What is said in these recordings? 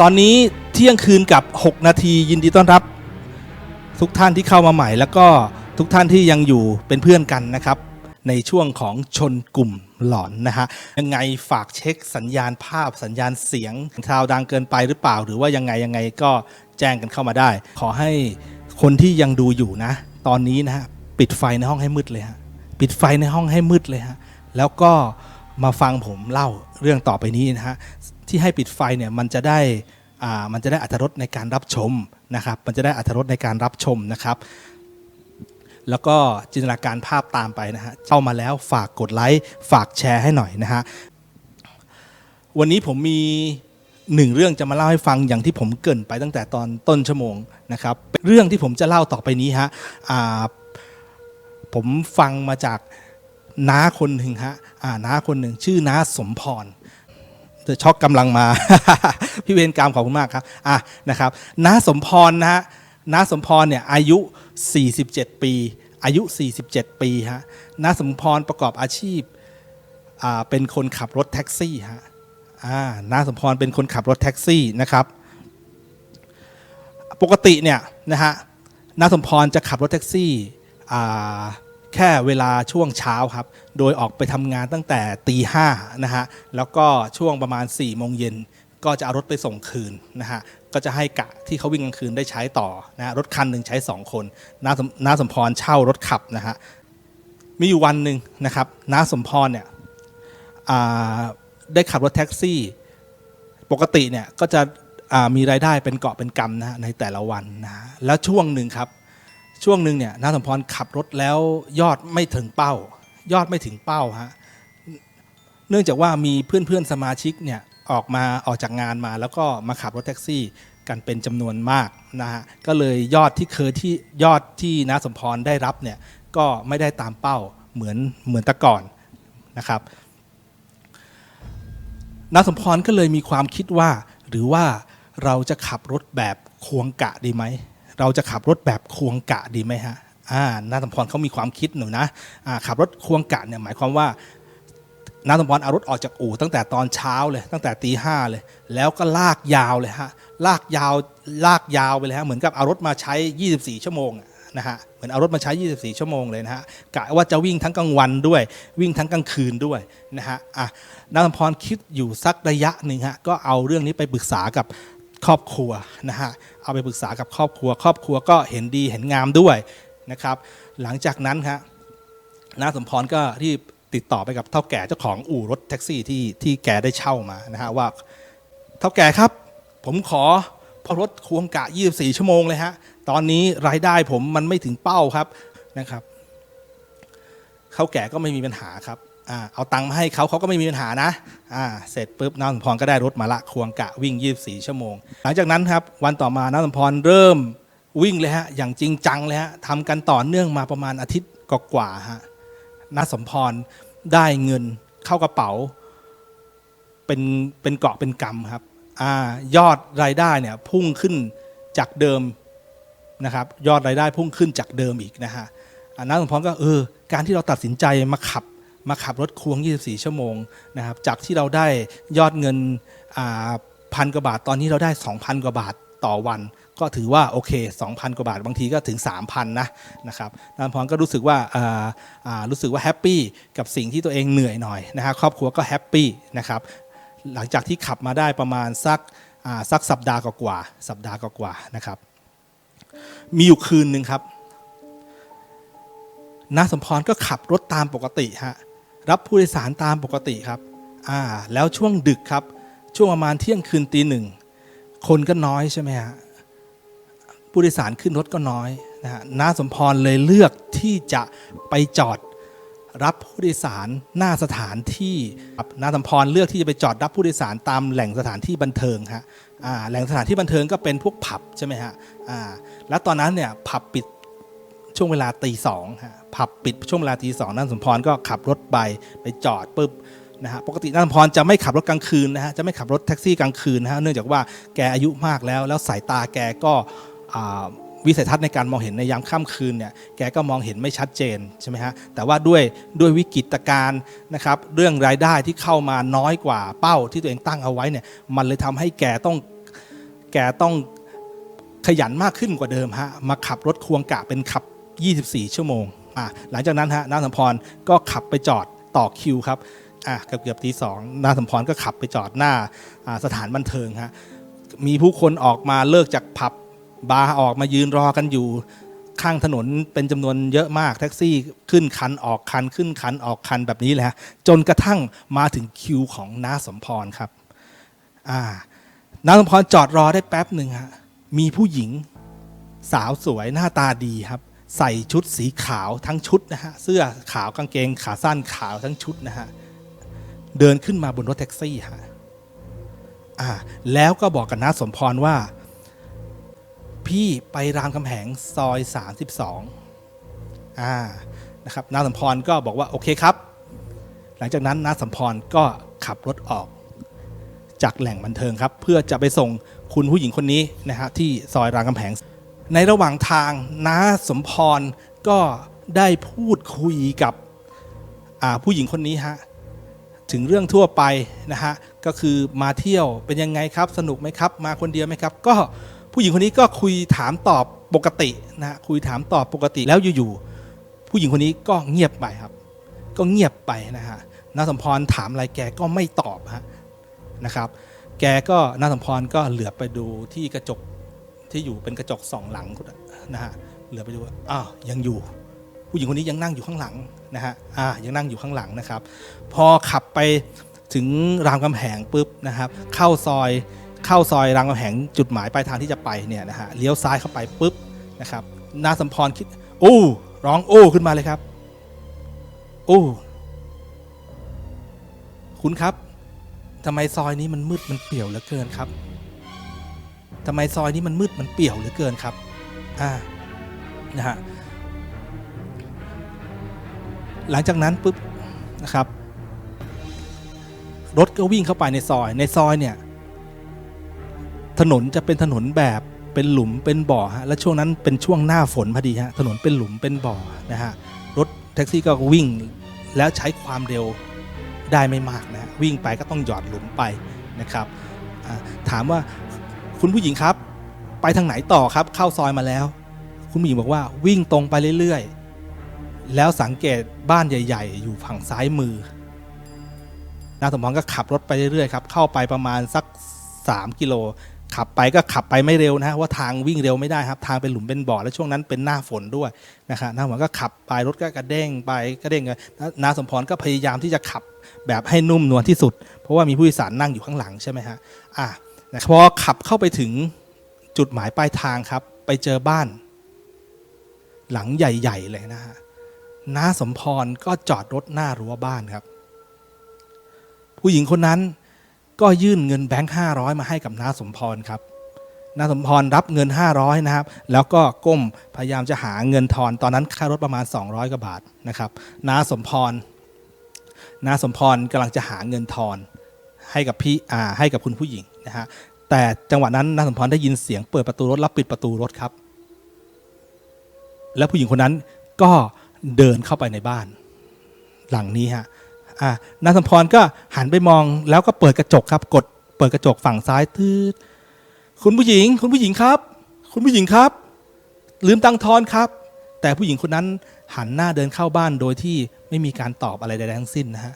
ตอนนี้เที่ยงคืนกับ 6 นาทียินดีต้อนรับ ทุกท่านที่เข้ามาใหม่ แล้วก็ทุกท่านที่ยังอยู่เป็นเพื่อนกันนะครับ ในช่วงของชนกลุ่มหลอนนะฮะยังไงฝากเช็คสัญญาณภาพสัญญาณเสียงทาวดังเกินไปหรือเปล่า หรือว่ายังไงยังไงก็แจ้งกันเข้ามาได้ ขอให้คนที่ยังดูอยู่นะ ตอนนี้นะฮะปิดไฟในห้องให้มืดเลยฮะปิดไฟในห้องให้มืดเลยฮะแล้วก็มาฟังผมเล่าเรื่องต่อไปนี้นะฮะ ที่ให้ปิดไฟเนี่ยมันจะได้อ่ามันจะได้อัธรสในการรับชมนะครับ มันจะได้อัธรสในการรับชมนะครับ แล้วก็จินตนาการภาพตามไปนะฮะเข้ามาแล้วฝากกดไลค์ฝากแชร์ให้หน่อยนะฮะวันนี้ผมมีหนึ่งเรื่องจะมาเล่าให้ฟังอย่างที่ผมเกินไปตั้งแต่ตอนต้นชั่วโมงนะครับเเรื่องที่ผมจะเล่าต่อไปนี้ฮะผมฟังมาจากน้าคนหนึ่งฮะน้าคนหนึ่งชื่อน้าสมพร ช็อกกำลังมา พี่เวรกรรมขอบคุณมากครับอะนะครับน้าสมพรนะฮะน้าสมพรเนี่ยอายุ 47 ปี อายุ 47 ปีฮะน้าสมพรประกอบอาชีพเป็นคนขับรถแท็กซี่ฮะอ่านาสมพรเป็นคนขับรถแท็กซี่นะครับ ปกติเนี่ยนะฮะน้าสมพรจะขับรถแท็กซี่อ่า แค่เวลาช่วงเช้าครับ โดยออกไปทำงานตั้งแต่ตีห้านะฮะ แล้วก็ช่วงประมาณ4ี่โมงเย็นก็จะเอารถไปส่งคืนนะฮะ ก็จะให้กะที่เขาวิ่งกลางคืนได้ใช้ต่อนะะรถคันหนึ่งใช้ 2 คนน้าสมนาสมพรเช่ารถขับนะฮะ มีอยู่วันหนึ่งนะครับน้าสมพรเนี่ยได้ขับรถแท็กซี่ ปกติเนี่ยก็จะมีรายได้เป็นเกาะเป็นกำนะฮะในแต่ละวันนะฮะแล้วช่วงหนึ่งครับ ช่วงหนึ่งเนี่ยน้าสมพรขับรถแล้วยอดไม่ถึงเป้า ยอดไม่ถึงเป้าฮะเนื่องจากว่ามีเพื่อนๆสมาชิกเนี่ยออกมาออกจากงานมา แล้วก็มาขับรถแท็กซี่กันเป็นจำนวนมากนะฮะก็เลยยอดที่เคยที่ยอดที่น้าสมพรได้รับเนี่ยก็ไม่ได้ตามเป้าเหมือนเหมือนแต่ก่อนนะครับนาสมพรก็เลยมีความคิดว่า หรือว่าเราจะขับรถแบบควงกะดีไหม เราจะขับรถแบบควงกะดีไหมฮะอ่านาสมพรเขามีความคิดหนูนะอ่าขับรถควงกะเนี่ยหมายความว่านาสมพรเอารถออกจากอู่ตั้งแต่ตอนเช้าเลย ตั้งแต่ตีห้าเลย แล้วก็ลากยาวเลยฮะลากยาวลากยาวไปเลยฮะเหมือนกับเอารถมาใช้ 24 ชั่วโมงนะฮะเหมือนเอารถมาใช้ 24 ชั่วโมงเลยนะฮะกะว่าจะวิ่งทั้งกลางวันด้วย วิ่งทั้งกลางคืนด้วยนะฮะอะนางสมพรคิดอยู่สักระยะหนึ่งฮะก็เอาเรื่องนี้ไปปรึกษากับ ครอบครัวนะฮะเอาไปปรึกษากับครอบครัว ครอบครัวก็เห็นดีเห็นงามด้วยนะครับ หลังจากนั้นครับนาสมพรก็ที่ติดต่อไปกับเท่าแก่เจ้าของอู่รถแท็กซี่ที่ที่แกได้เช่ามานะฮะว่าเท่าแก่ครับ ผมขอพอรถควงกะ 24 ชั่วโมงเลยฮะตอนนี้รายได้ผมมันไม่ถึงเป้าครับนะครับเขาแก่ก็ไม่มีปัญหาครับ เอาตังค์มาให้เขาเขาก็ไม่มีปัญหานะเสร็จปุ๊บน้าสมพรก็ได้รถมาละควงกะวิ่ง 24 ชั่วโมง หลังจากนั้นครับวันต่อมาน้าสมพรเริ่มวิ่งเลยฮะอย่างจริงจังเลยฮะทำกันต่อเนื่องมาประมาณอาทิตย์กว่าๆฮะน้าสมพรได้เงินเข้ากระเป๋า เป็นเป็นเกาะเป็นกำครับอยอดรายได้เนี่ยพุ่งขึ้นจากเดิมนะครับยอดรายได้พุ่งขึ้นจากเดิมอีกนะฮะน้าสมพรก็เออการที่เราตัดสินใจมาขับ มาขับรถควง 24 ชั่วโมงนะครับจากที่เราได้ยอดเงินพันกว่าบาท ตอนนี้เราได้ 2,000 กว่าบาทต่อวัน ก็ถือว่าโอเค 2,000 กว่าบาท บางทีก็ถึง 3,000 นะนะครับน้าสมพรก็รู้สึกว่าาารู้สึกว่าแฮปปี้กับสิ่งที่ตัวเองเหนื่อยหน่อยนะฮะครอบครัวก็แฮปปี้นะครับหลังจากที่ขับมาได้ประมาณสักสักสัปดาห์กว่าสัปดาห์กว่านะครับ มีอยู่คืนหนึ่งครับน้าสมพรก็ขับรถตามปกติฮะ รับผู้โดยสารตามปกติครับอ่าแล้วช่วงดึกครับ ช่วงประมาณเที่ยงคืนตีหนึ่งคนก็น้อยใช่ไหมฮะผู้โดยสารขึ้นรถก็น้อยนะฮะน้าสมพรเลยเลือกที่จะไปจอดรับผู้โดยสารหน้าสถานที่ครับน้าสมพรเลือกที่จะไปจอดรับผู้โดยสารตามแหล่งสถานที่บันเทิงฮะอ่าแหล่งสถานที่บันเทิงก็เป็นพวกผับใช่ไหมฮะอ่าแล้วตอนนั้นเนี่ยผับปิด ช่วงเวลาตีสองฮะผับปิดช่วงเวลาตีสองนั่นสมพรก็ขับรถไปไปจอดปุ๊บนะฮะปกตินั่นสมพรจะไม่ขับรถกลางคืนนะฮะจะไม่ขับรถแท็กซี่กลางคืนนะฮะเนื่องจากว่าแกอายุมากแล้ว แล้วสายตาแกก็วิสัยทัศน์ในการมองเห็นในยามค่ำคืนเนี่ยแกก็มองเห็นไม่ชัดเจนใช่ไหมฮะแต่ว่าด้วยด้วยวิกฤตการณ์นะครับเรื่องรายได้ที่เข้ามาน้อยกว่าเป้าที่ตัวเองตั้งเอาไว้เนี่ยมันเลยทำให้แกต้องแกต้องขยันมากขึ้นกว่าเดิมฮะมาขับรถควงกะเป็นขับ 24 ชั่วโมงอะหลังจากนั้นฮะนางสมพรก็ขับไปจอดต่อคิวครับอะเกือบเกือบตีสองนางสมพรก็ขับไปจอดหน้าสถานบันเทิงฮะมีผู้คนออกมาเลิกจากผับบาร์ออกมายืนรอกันอยู่ข้างถนนเป็นจำนวนเยอะมากแท็กซี่ขึ้นคันออกคันขึ้นคันออกคันแบบนี้แหละฮะจนกระทั่งมาถึงคิวของน้าสมพรครับอ่าน้าสมพรจอดรอได้แป๊บหนึ่งฮะมีผู้หญิงสาวสวยหน้าตาดีครับ ใส่ชุดสีขาวทั้งชุดนะฮะเสื้อขาวกางเกงขาสั้นขาวทั้งชุดนะฮะเดินขึ้นมาบนรถแท็กซี่ฮะอ่าแล้วก็บอกกับน้าสมพรว่า พี่ไปรามคำแหงซอย 32อ่านะครับน้าสมพรก็บอกว่าโอเคครับ หลังจากนั้นน้าสมพรก็ขับรถออกจากแหล่งบันเทิงครับ เพื่อจะไปส่งคุณผู้หญิงคนนี้นะฮะที่ซอยรามคำแหง ในระหว่างทางน้าสมพรก็ได้พูดคุยกับผู้หญิงคนนี้ฮะถึงเรื่องทั่วไปนะฮะก็คือมาเที่ยวเป็นยังไงครับ สนุกไหมครับ มาคนเดียวไหมครับ ก็ผู้หญิงคนนี้ก็คุยถามตอบปกตินะคุยถามตอบปกติแล้วอยู่ๆผู้หญิงคนนี้ก็เงียบไปครับ ก็เงียบไปนะฮะนาสมพรถามอะไรแกก็ไม่ตอบฮะนะครับ แกก็นาสมพรก็เหลือไปดูที่กระจก ที่อยู่เป็นกระจกสองหลังนะฮะเหลือไปดูว่าอ้าวยังอยู่ ผู้หญิงคนนี้ยังนั่งอยู่ข้างหลังนะฮะอ่ายังนั่งอยู่ข้างหลังนะครับ พอขับไปถึงรามคำแหงปุ๊บนะครับ เข้าซอยเข้าซอยรามคำแหงจุดหมายปลายทางที่จะไปเนี่ยนะฮะเลี้ยวซ้ายเข้าไปปุ๊บนะครับนาสมพรคิดโอ้ร้องโอ้ขึ้นมาเลยครับโอ้คุณครับทำไมซอยนี้มันมืดมันเปี่ยวเหลือเกินครับ ทำไมซอยนี้มันมืดมันเปี่ยวเหลือเกินครับอ่านะฮะหลังจากนั้นปุ๊บนะครับรถก็วิ่งเข้าไปในซอยในซอยเนี่ยถนนจะเป็นถนนแบบเป็นหลุมเป็นบ่อฮะและช่วงนั้นเป็นช่วงหน้าฝนพอดีฮะถนนเป็นหลุมเป็นบ่อนะฮะรถแท็กซี่ก็วิ่งแล้วใช้ความเร็วได้ไม่มากนะวิ่งไปก็ต้องหยอดหลุมไปนะครับถามว่า คุณผู้หญิงครับ ไปทางไหนต่อครับ เข้าซอยมาแล้ว คุณผู้หญิงบอกว่าวิ่งตรงไปเรื่อยๆ แล้วสังเกตบ้านใหญ่ ๆ อยู่ฝั่งซ้ายมือนางสมพรก็ขับรถไปเรื่อยๆครับเข้าไปประมาณสัก 3 กิโล ขับไปก็ขับไปไม่เร็วนะว่าทางวิ่งเร็วไม่ได้ครับ ทางเป็นหลุมเป็นบ่อและช่วงนั้นเป็นหน้าฝนด้วยนะครับนางสมพรก็ขับไปรถก็กระเด้งไปกระเด้งนางสมพรก็พยายามที่จะขับแบบให้นุ่มนวลที่สุด เพราะว่ามีผู้โดยสารนั่งอยู่ข้างหลังใช่ไหมฮะอะ นะครับพอขับเข้าไปถึงจุดหมายปลายทางครับ ไปเจอบ้าน หลังใหญ่ๆเลยนะฮะน้าสมพรก็จอดรถหน้ารั้วบ้านครับ ผู้หญิงคนนั้นก็ยื่นเงินแบงค์ห้าร้อยมาให้กับน้าสมพรครับน้าสมพรรับเงิน 500 นะครับ แล้วก็ก้มพยายามจะหาเงินทอน ตอนนั้นค่ารถประมาณ 200 กว่าบาทนะครับน้าสมพรน้าสมพรกำลังจะหาเงินทอนให้กับพี่อ่าให้กับคุณผู้หญิง นะฮะแต่จังหวะนั้นน้าสมพรได้ยินเสียงเปิดประตูรถแล้วปิดประตูรถครับ แล้วผู้หญิงคนนั้นก็เดินเข้าไปในบ้าน หลังนี้ฮะอ่านางสมพรก็หันไปมองแล้วก็เปิดกระจกครับ กดเปิดกระจกฝั่งซ้ายตืดคุณผู้หญิง คุณผู้หญิงครับ คุณผู้หญิงครับ ลืมตังค์ทอนครับ แต่ผู้หญิงคนนั้นหันหน้าเดินเข้าบ้านโดยที่ไม่มีการตอบอะไรใดๆทั้งสิ้นนะฮะ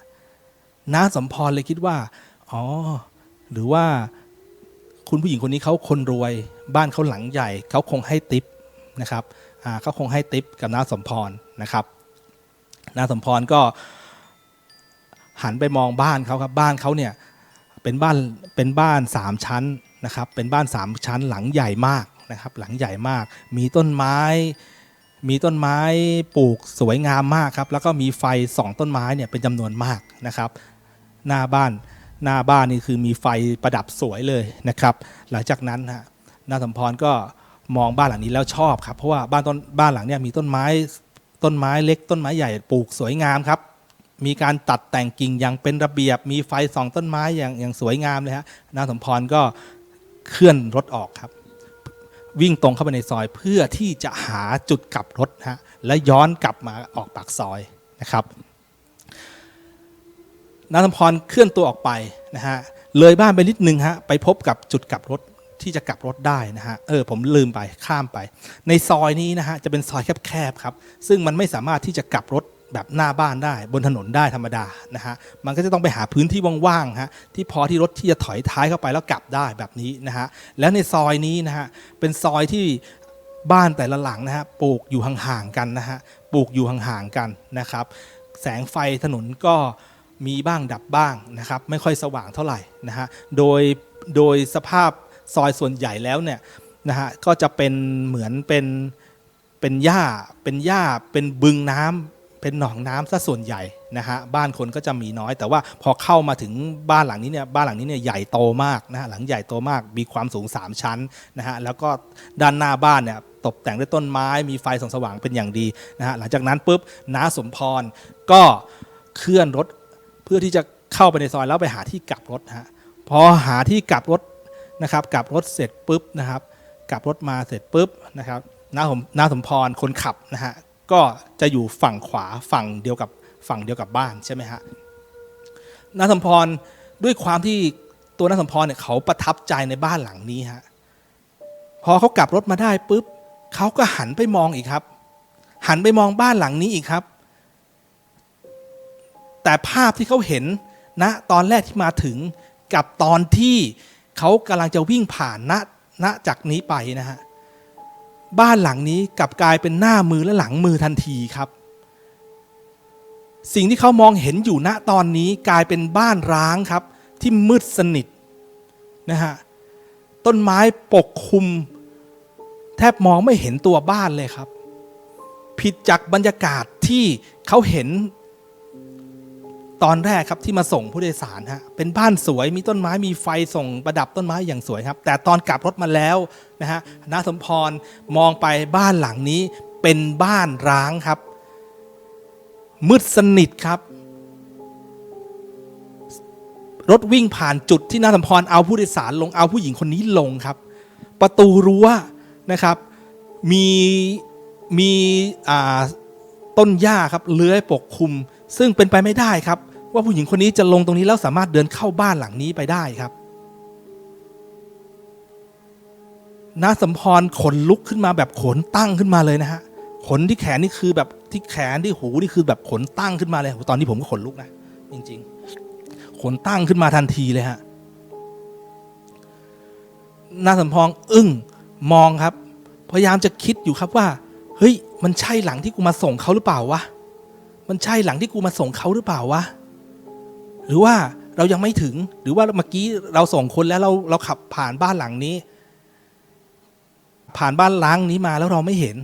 น้าสมพรเลยคิดว่า อ๋อ หรือว่าคุณผู้หญิงคนนี้เขาคนรวยบ้านเขาหลังใหญ่เขาคงให้ติปนะครับเขาคงให้ติปกับน้าสมพรนะครับน้าสมพรก็หันไปมองบ้านเขาครับบ้านเขาเนี่ยเป็นบ้านเป็นบ้านสามชั้นนะครับเป็นบ้านสามชั้นหลังใหญ่มากนะครับหลังใหญ่มาก มีต้นไม้ มีต้นไม้ปลูกสวยงามมากครับแล้วก็มีไฟสองต้นไม้เนี่ยเป็นจำนวนมากนะครับ หน้าบ้าน หน้าบ้านนี่คือมีไฟประดับสวยเลยนะครับ หลังจากนั้นฮะนาสมพรก็มองบ้านหลังนี้แล้วชอบครับ เพราะว่าบ้านต้นบ้านหลังเนี่ยมีต้นไม้ต้นไม้เล็กต้นไม้ใหญ่ปลูกสวยงามครับมีการตัดแต่งกิ่งอย่างเป็นระเบียบ มีไฟส่องต้นไม้อย่างอย่างสวยงามเลยฮะนางสมพรก็เคลื่อนรถออกครับ วิ่งตรงเข้าไปในซอยเพื่อที่จะหาจุดกลับรถฮะและย้อนกลับมาออกปากซอยนะครับ นางสมพรเคลื่อนตัวออกไปนะฮะเลยบ้านไปนิดนึงฮะไปพบกับจุดกลับรถที่จะกลับรถได้นะฮะเออผมลืมไปข้ามไป ในซอยนี้นะฮะจะเป็นซอยแคบๆครับ ซึ่งมันไม่สามารถที่จะกลับรถแบบหน้าบ้านได้ บนถนนได้ธรรมดานะฮะมันก็จะต้องไปหาพื้นที่ว่างๆฮะที่พอที่รถที่จะถอยท้ายเข้าไปแล้วกลับได้แบบนี้นะฮะแล้วในซอยนี้นะฮะเป็นซอยที่บ้านแต่ละหลังนะฮะปลูกอยู่ห่างๆกันนะฮะปลูกอยู่ห่างๆกันนะครับ แสงไฟถนนก็ มีบ้างดับบ้างนะครับไม่ค่อยสว่างเท่าไหร่นะฮะโดยโดยสภาพซอยส่วนใหญ่แล้วเนี่ยนะฮะก็จะเป็นเหมือนเป็นเป็นหญ้าเป็นหญ้าเป็นบึงน้ำเป็นหนองน้ำซะส่วนใหญ่นะฮะบ้านคนก็จะมีน้อย แต่ว่าพอเข้ามาถึงบ้านหลังนี้เนี่ยบ้านหลังนี้เนี่ยใหญ่โตมากนะฮะหลังใหญ่โตมากมีความสูง 3 ชั้นนะฮะแล้วก็ด้านหน้าบ้านเนี่ยตกแต่งด้วยต้นไม้มีไฟส่องสว่างเป็นอย่างดีนะฮะหลังจากนั้นปุ๊บน้าสมพรก็เคลื่อนรถ พื่อที่จะเข้าไปในซอยแล้วไปหาที่กลับรถฮะพอหาที่กลับรถนะครับ กลับรถเสร็จปุ๊บนะครับ กลับรถมาเสร็จปุ๊บนะครับน้าสมน้าสมพรคนขับนะฮะก็จะอยู่ฝั่งขวาฝั่งเดียวกับฝั่งเดียวกับบ้านใช่ไหมฮะน้าสมพรด้วยความที่ตัวน้าสมพรเนี่ยเขาประทับใจในบ้านหลังนี้ฮะพอเขากลับรถมาได้ปุ๊บเขาก็หันไปมองอีกครับ หันไปมองบ้านหลังนี้อีกครับ แต่ภาพที่เขาเห็นณตอนแรกที่มาถึงกับตอนที่เขากำลังจะวิ่งผ่านณณจากนี้ไปนะฮะบ้านหลังนี้กลับกลายเป็นหน้ามือและหลังมือทันทีครับ สิ่งที่เขามองเห็นอยู่ณตอนนี้กลายเป็นบ้านร้างครับ ที่มืดสนิทนะฮะต้นไม้ปกคลุม แทบมองไม่เห็นตัวบ้านเลยครับ ผิดจากบรรยากาศที่เขาเห็น ตอนแรกครับที่มาส่งผู้โดยสารฮะเป็นบ้านสวยมีต้นไม้มีไฟส่งประดับต้นไม้อย่างสวยครับ แต่ตอนกลับรถมาแล้วนะฮะนาสมพรมองไปบ้านหลังนี้เป็นบ้านร้างครับ มืดสนิทครับ รถวิ่งผ่านจุดที่นาสมพรเอาผู้โดยสารลงเอาผู้หญิงคนนี้ลงครับ ประตูรั้วนะครับ มีมีต้นหญ้าครับเลื้อยปกคลุมซึ่งเป็นไปไม่ได้ครับ ว่าผู้หญิงคนนี้จะลงตรงนี้แล้วสามารถเดินเข้าบ้านหลังนี้ไปได้ครับนาสมพรขนลุกขึ้นมาแบบขนตั้งขึ้นมาเลยนะฮะขนที่แขนนี่คือแบบที่แขนที่หูนี่คือแบบขนตั้งขึ้นมาเลยตอนนี้ผมก็ขนลุกนะจริง ๆ ขนตั้งขึ้นมาทันทีเลยฮะนาสมพรอึ้งมองครับ พยายามจะคิดอยู่ครับว่า เฮ้ย มันใช่หลังที่กูมาส่งเขาหรือเปล่าวะมันใช่หลังที่กูมาส่งเขาหรือเปล่าวะ หรือว่าเรายังไม่ถึงหรือว่าเมื่อกี้เราส่งคนแล้วเราเราขับผ่านบ้านหลังนี้ ผ่านบ้านล้างนี้มาแล้วเราไม่เห็น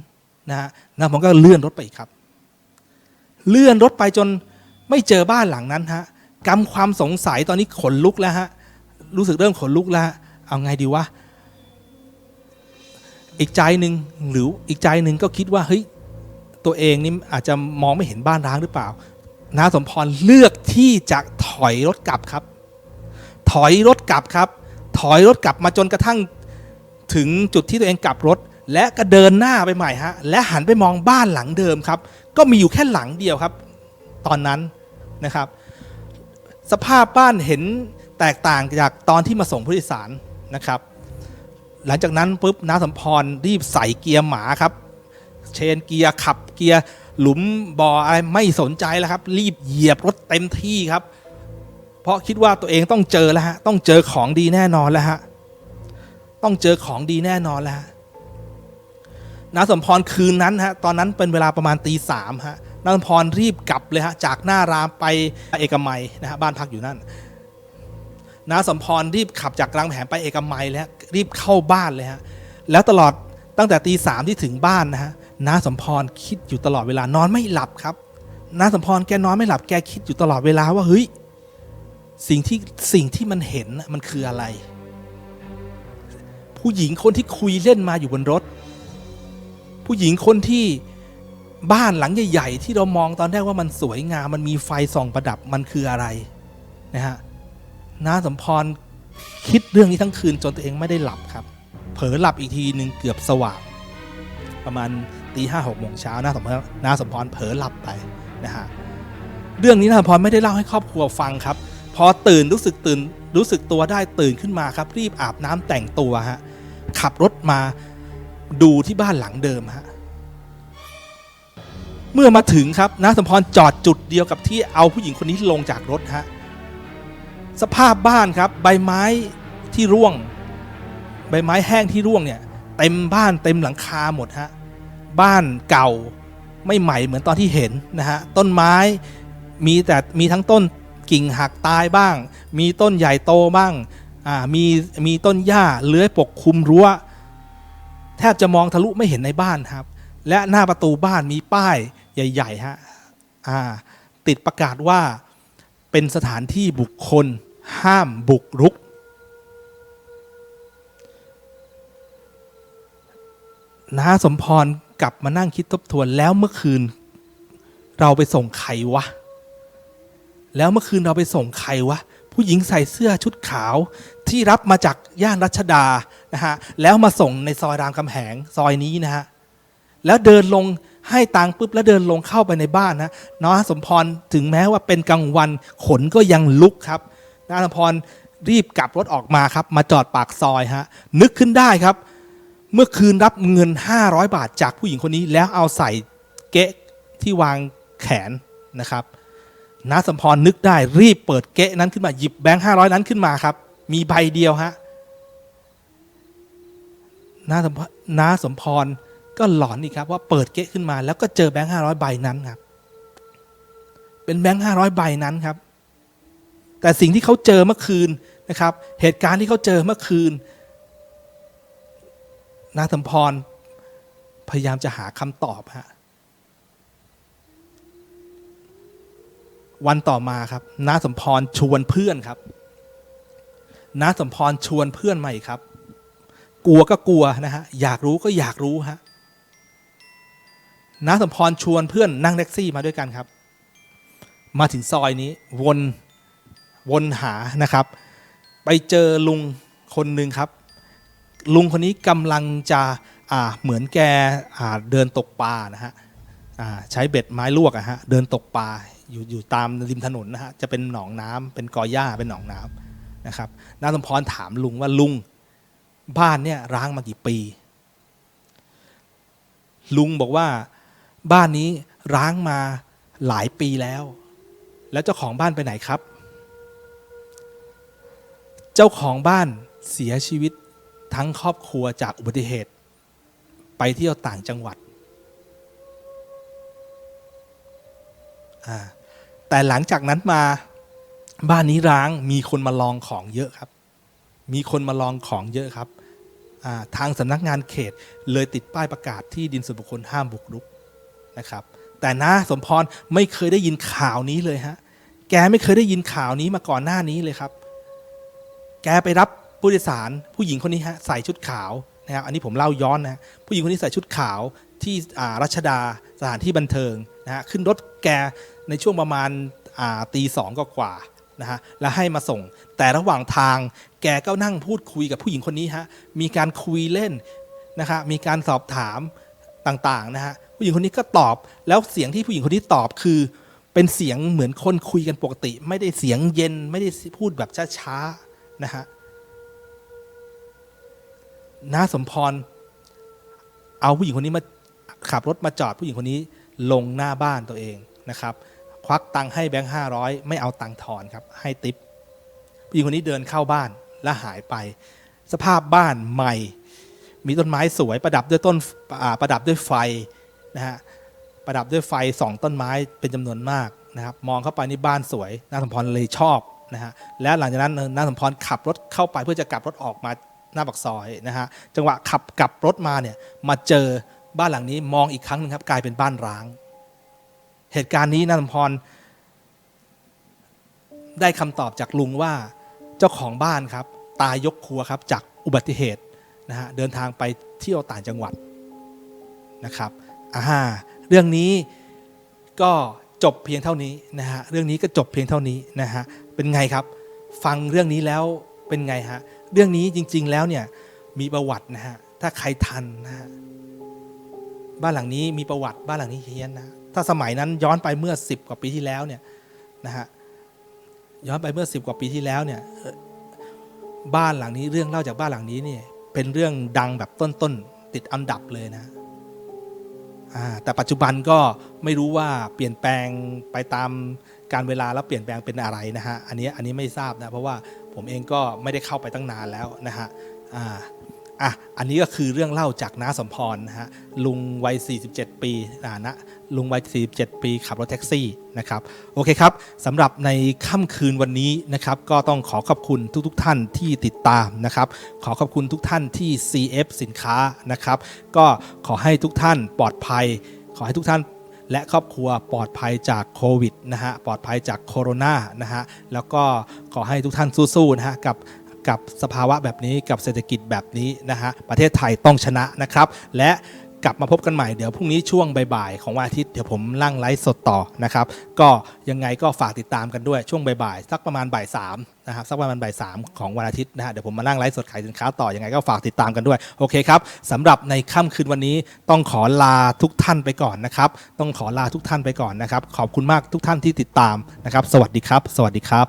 นะฮะนะผมก็เลื่อนรถไปอีกครับ เลื่อนรถไปจนไม่เจอบ้านหลังนั้นฮะกำความสงสัยตอนนี้ขนลุกแล้วฮะรู้สึกเริ่มขนลุกแล้วเอาไงดีวะอีกใจหนึ่งหรืออีกใจหนึ่งก็คิดว่าเฮ้ยตัวเองนี่อาจจะมองไม่เห็นบ้านร้างหรือเปล่าน้าสมพรเลือกที่จะ ถอยรถกลับครับ ถอยรถกลับครับ ถอยรถกลับมาจนกระทั่งถึงจุดที่ตัวเองกลับรถ และก็เดินหน้าไปใหม่ฮะและหันไปมองบ้านหลังเดิมครับ ก็มีอยู่แค่หลังเดียวครับ ตอนนั้นนะครับ สภาพบ้านเห็นแตกต่างจากตอนที่มาส่งผู้โดยสารนะครับ หลังจากนั้นปุ๊บน้าสมพรรีบใส่เกียร์หมาครับ เชนเกียร์ขับเกียร์หลุมบ่ออะไรไม่สนใจแล้วครับ รีบเหยียบรถเต็มที่ครับ เพราะคิดว่าตัวเองต้องเจอแล้วฮะต้องเจอของดีแน่นอนแล้วฮะต้องเจอของดีแน่นอนแล้วนาสมพรคืนนั้นฮะตอนนั้นเป็นเวลาประมาณตีสามฮะนาสมพรรีบกลับเลยฮะจากหน้ารามไปเอกมัยนะฮะบ้านพักอยู่นั่นนาสมพรรีบขับจากรางแผนไปเอกมัยแล้วรีบเข้าบ้านเลยฮะแล้วตลอดตั้งแต่ตีสามที่ถึงบ้านนะฮะน้าสมพรคิดอยู่ตลอดเวลานอนไม่หลับครับน้าสมพรแกนอนไม่หลับแกคิดอยู่ตลอดเวลาว่าเฮ้ย สิ่งที่สิ่งที่มันเห็นมันคืออะไร ผู้หญิงคนที่คุยเล่นมาอยู่บนรถ ผู้หญิงคนที่บ้านหลังใหญ่ ๆ ที่เรามองตอนแรกว่ามันสวยงาม มันมีไฟส่องประดับมันคืออะไรนะฮะน้าสมพรคิดเรื่องนี้ทั้งคืนจนตัวเองไม่ได้หลับครับ เผลอหลับอีกทีหนึ่งเกือบสว่าง ประมาณตีห้าหกโมงเช้าน้าสมพรน้าสมพรเผลอหลับไปนะฮะเรื่องนี้น้าสมพรไม่ได้เล่าให้ครอบครัวฟังครับ พอตื่นรู้สึกตื่นรู้สึกตัวได้ตื่นขึ้นมาครับ รีบอาบน้ำแต่งตัวฮะขับรถมาดูที่บ้านหลังเดิมฮะเมื่อมาถึงครับน้าสมพรจอดจุดเดียวกับที่เอาผู้หญิงคนนี้ลงจากรถฮะสภาพบ้านครับ ใบไม้ที่ร่วง ใบไม้แห้งที่ร่วงเนี่ย เต็มบ้านเต็มหลังคาหมดฮะบ้านเก่าไม่ใหม่เหมือนตอนที่เห็นนะฮะต้นไม้มีแต่มีทั้งต้น กิ่งหักตายบ้าง มีต้นใหญ่โตบ้างอ่ามีมีต้นหญ้าเลื้อยปกคลุมรั้ว แทบจะมองทะลุไม่เห็นในบ้านครับ และหน้าประตูบ้านมีป้ายใหญ่ๆฮะอ่าติดประกาศว่าเป็นสถานที่บุคคลห้ามบุกรุก น้าสมพรกลับมานั่งคิดทบทวนแล้วเมื่อคืน เราไปส่งใครวะ แล้วเมื่อคืนเราไปส่งใครวะ ผู้หญิงใส่เสื้อชุดขาวที่รับมาจากย่านรัชดานะฮะแล้วมาส่งในซอยรามคำแหงซอยนี้นะฮะแล้วเดินลงให้ตังปุ๊บแล้วเดินลงเข้าไปในบ้านนะน้าสมพรถึงแม้ว่าเป็นกลางวันขนก็ยังลุกครับน้าสมพรรีบกลับรถออกมาครับ มาจอดปากซอยฮะนึกขึ้นได้ครับ เมื่อคืนรับเงิน 500 บาทจากผู้หญิงคนนี้ แล้วเอาใส่เก๊ะที่วางแขนนะครับ น้าสมพรนึกได้รีบเปิดเก๊ะนั้นขึ้นมาหยิบแบงค์ห้าร้อยนั้นขึ้นมาครับ มีใบเดียวฮะน้าสมพรน้าสมพรก็หลอนอีกครับว่าเปิดเก๊ะขึ้นมาแล้วก็เจอแบงค์ห้าร้อยใบนั้นครับ เป็นแบงค์ห้าร้อยใบนั้นครับ แต่สิ่งที่เขาเจอเมื่อคืนนะครับ เหตุการณ์ที่เขาเจอเมื่อคืนนาสมพรพยายามจะหาคำตอบฮะ วันต่อมาครับน้าสมพรชวนเพื่อนครับน้าสมพรชวนเพื่อนมาอีกครับ กลัวก็กลัวนะฮะอยากรู้ก็อยากรู้ฮะน้าสมพรชวนเพื่อนนั่งแท็กซี่มาด้วยกันครับ มาถึงซอยนี้วนวนหานะครับ ไปเจอลุงคนหนึ่งครับ ลุงคนนี้กำลังจะอ่าเหมือนแกอ่าเดินตกปลานะฮะอ่าใช้เบ็ดไม้ลวกอะฮะเดินตกปลา อยู่อยู่ตามริมถนนนะฮะจะเป็นหนองน้ำเป็นกอหญ้าเป็นหนองน้ำนะครับน้าสมพรถามลุงว่าลุงบ้านเนี่ยร้างมากี่ปี ลุงบอกว่าบ้านนี้ร้างมาหลายปีแล้ว แล้วเจ้าของบ้านไปไหนครับ เจ้าของบ้านเสียชีวิตทั้งครอบครัวจากอุบัติเหตุ ไปเที่ยวต่างจังหวัด แต่หลังจากนั้นมาบ้านนี้ร้างมีคนมาลองของเยอะครับ มีคนมาลองของเยอะครับ ทางสำนักงานเขตเลยติดป้ายประกาศที่ดินส่วนบุคคลห้ามบุกรุกนะครับ แต่นะสมพรไม่เคยได้ยินข่าวนี้เลยฮะ แกไม่เคยได้ยินข่าวนี้มาก่อนหน้านี้เลยครับ แกไปรับผู้โดยสารผู้หญิงคนนี้ฮะใส่ชุดขาวนะครับอันนี้ผมเล่าย้อนนะผู้หญิงคนนี้ใส่ชุดขาวที่รัชดาสถานที่บันเทิงนะฮะขึ้นรถแก ในช่วงประมาณาตีสองก็กว่านะฮะแล้วให้มาส่ง แต่ระหว่างทางแกก็นั่งพูดคุยกับผู้หญิงคนนี้ฮะมีการคุยเล่นนะครับมีการสอบถามต่างๆนะฮะผู้หญิงคนนี้ก็ตอบแล้วเสียงที่ผู้หญิงคนนี้ตอบคือ เป็นเสียงเหมือนคนคุยกันปกติ ไม่ได้เสียงเย็นไม่ได้พูดแบบช้าๆนะฮะน้าสมพร เอาผู้หญิงคนนี้มาขับรถมาจอดผู้หญิงคนนี้ลงหน้าบ้านตัวเองนะครับ ควักตังค์ให้แบงค์ห้าร้อยไม่เอาตังค์ทอนครับให้ติปผู้หญิงคนนี้เดินเข้าบ้านแล้วหายไป สภาพบ้านใหม่ มีต้นไม้สวยประดับด้วยต้นประดับด้วยไฟนะฮะประดับด้วยไฟสองต้นไม้เป็นจำนวนมากนะครับมองเข้าไปนี่บ้านสวยนาสมพรเลยชอบนะฮะและหลังจากนั้นนาสมพรขับรถเข้าไปเพื่อจะกลับรถออกมาหน้าปากซอยนะฮะจังหวะขับกลับรถมาเนี่ยมาเจอบ้านหลังนี้มองอีกครั้งหนึงครับกลายเป็นบ้านร้าง เหตุการณ์นี้นาสมพร ได้คำตอบจากลุงว่าเจ้าของบ้านครับ ตายยกครัวครับจากอุบัติเหตุนะฮะเดินทางไปเที่ยวต่างจังหวัดนะครับอ่าเรื่องนี้ก็จบเพียงเท่านี้นะฮะเรื่องนี้ก็จบเพียงเท่านี้นะฮะเป็นไงครับ ฟังเรื่องนี้แล้วเป็นไงฮะเรื่องนี้จริง ๆแล้วเนี่ยมีประวัตินะฮะถ้าใครทันนะฮะบ้านหลังนี้มีประวัติบ้านหลังนี้เฮี้ยนนะ ถ้าสมัยนั้นย้อนไปเมื่อ 10 กว่าปีที่แล้วเนี่ยนะฮะย้อนไปเมื่อ 10 กว่าปีที่แล้วเนี่ยบ้านหลังนี้เรื่องเล่าจากบ้านหลังนี้เนี่ยเป็นเรื่องดังแบบต้นๆติดอันดับเลยนะแต่ปัจจุบันก็ไม่รู้ว่าเปลี่ยนแปลงไปตามการเวลาแล้วเปลี่ยนแปลงเป็นอะไรนะฮะอันนี้อันนี้ไม่ทราบนะเพราะว่าผมเองก็ไม่ได้เข้าไปตั้งนานแล้วนะฮะอ่า อะอันนี้ก็คือเรื่องเล่าจากน้าสมพรนะฮะลุงวัย 47 ปีอ่านะลุงวัย 47 ปีขับรถแท็กซี่นะครับโอเคครับสำหรับในค่ำคืนวันนี้นะครับก็ต้องขอขอบคุณทุกๆทท่านที่ติดตามนะครับขอขอบคุณทุกท่านที่ CF สินค้านะครับก็ขอให้ทุกท่านปลอดภัย ขอให้ทุกท่านและครอบครัวปลอดภัยจากโควิดนะฮะปลอดภัยจากโคโรนานะฮะแล้วก็ขอให้ทุกท่านสู้ๆนะฮะกับ กับสภาวะแบบนี้กับเศรษฐกิจแบบนี้นะฮะประเทศไทยต้องชนะนะครับ และกลับมาพบกันใหม่เดี๋ยวพรุ่งนี้ช่วงบ่ายๆของวันอาทิตย์เดี๋ยวผมลั่งไลฟ์สดต่อนะครับก็ยังไงก็ฝากติดตามกันด้วยช่วงบ่ายๆสักประมาณบ่ายสามนะครับสักประมาณบ่ายสามของวันอาทิตย์นะฮะเดี๋ยวผมมานั่งไลฟ์สดขายสินค้าต่อยังไงก็ฝากติดตามกันด้วยโอเคครับสำหรับในค่ำคืนวันนี้ต้องขอลาทุกท่านไปก่อนนะครับ ต้องขอลาทุกท่านไปก่อนนะครับ ขอบคุณมากทุกท่านที่ติดตามนะครับ สวัสดีครับ สวัสดีครับ